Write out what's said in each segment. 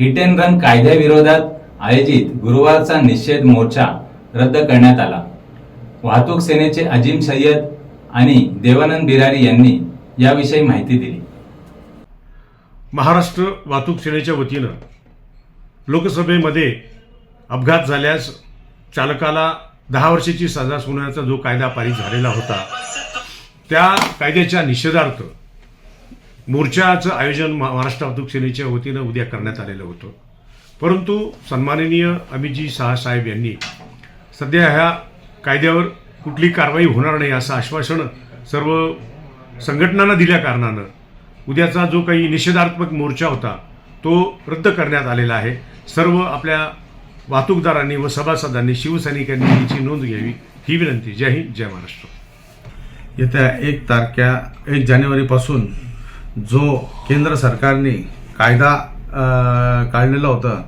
Hit and run कायद्याविरोधात आयोजित गुरुवारचा निषेध मोर्चा रद्द करण्यात आला. वाहतूक सेनेचे अजिम सय्यद आणि देवानंद बिरारी यांनी याविषयी माहिती दिली. महाराष्ट्र वाहतूक सेनेच्या वतीनं लोकसभेमध्ये अपघात झाल्यास चालकाला दहा वर्षाची सजा सुनावण्याचा जो कायदा पारित झालेला होता त्या कायद्याच्या निषेधार्थ मोर्चाचं आयोजन महाराष्ट्र वाहतूक सेनेच्या वतीनं उद्या करण्यात आलेलं होतं. परंतु सन्माननीय अमितजी शहा साहेब यांनी सध्या ह्या कायद्यावर कुठली कारवाई होणार नाही असं आश्वासन सर्व संघटनांना दिल्या कारणानं उद्याचा जो काही निषेधात्मक मोर्चा होता तो रद्द करण्यात आलेला आहे. सर्व आपल्या वाहतूकदारांनी व सभासदांनी शिवसैनिकांनी याची नोंद घ्यावी ही विनंती. जय हिंद जय महाराष्ट्र. येत्या एक तारख्या एक जानेवारीपासून जो केंद्र सरकारने कायदा काढलेलं काढलेला होतं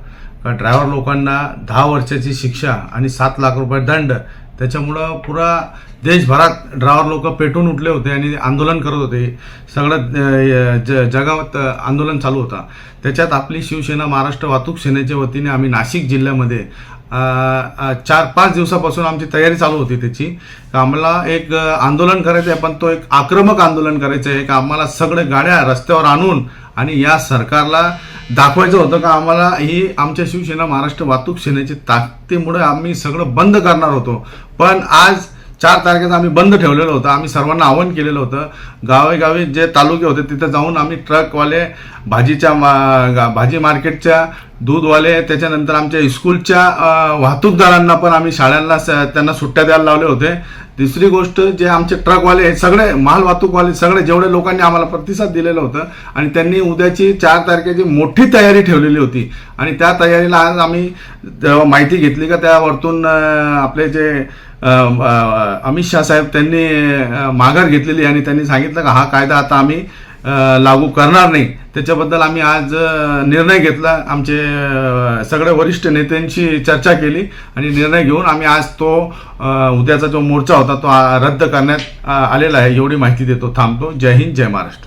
का ड्रायव्हर लोकांना दहा वर्षाची शिक्षा आणि सात लाख रुपये दंड त्याच्यामुळं पुरा देशभरात ड्रावर लोक पेटून उठले होते आणि आंदोलन करत होते. सगळं ज जगावत आंदोलन चालू होता. त्याच्यात आपली शिवसेना महाराष्ट्र वाहतूक सेनेच्या वतीने आम्ही नाशिक जिल्ह्यामध्ये चार पाच दिवसापासून आमची तयारी चालू होती त्याची. आम्हाला एक आंदोलन करायचं आहे पण तो एक आक्रमक आंदोलन करायचं आहे. का आम्हाला सगळे गाड्या रस्त्यावर आणून आणि या सरकारला दाखवायचं होतं का आम्हाला ही आमच्या शिवसेना महाराष्ट्र वाहतूक सेनेची ताकदीमुळे आम्ही सगळं बंद करणार होतो. पण आज चार तारखेचं आम्ही बंद ठेवलेलं होतं. आम्ही सर्वांना आवाहन केलेलं होतं. गावेगावी जे तालुके होते तिथं जाऊन आम्ही ट्रकवाले भाजीच्या मा- गा- भाजी मार्केटच्या दूधवाले त्याच्यानंतर आमच्या स्कूलच्या वाहतूकदारांना पण आम्ही शाळांना स- त्यांना सुट्ट्या द्यायला लावले होते. दुसरी गोष्ट जे आमचे ट्रकवाले आहेत सगळे माल वाहतूकवाले सगळे जेवढे लोकांनी आम्हाला प्रतिसाद दिलेलं होतं आणि त्यांनी उद्याची चार तारखेची मोठी तयारी ठेवलेली होती. आणि त्या तयारीला आज आम्ही माहिती घेतली का त्यावरतून आपले जे अमित शाह साहेब त्यांनी माघार घेतलेली आणि त्यांनी सांगितलं का हा कायदा आता आम्ही लागू करणार नाही. त्याच्याबद्दल आम्ही आज निर्णय घेतला. आमचे सगळ्या सगळे वरिष्ठ नेत्यांशी चर्चा केली आणि निर्णय घेऊन आम्ही आज तो उद्याचा जो मोर्चा होता तो रद्द करण्यात आलेला आहे. एवढी माहिती देतो थांबतो. जय हिंद जय महाराष्ट्र.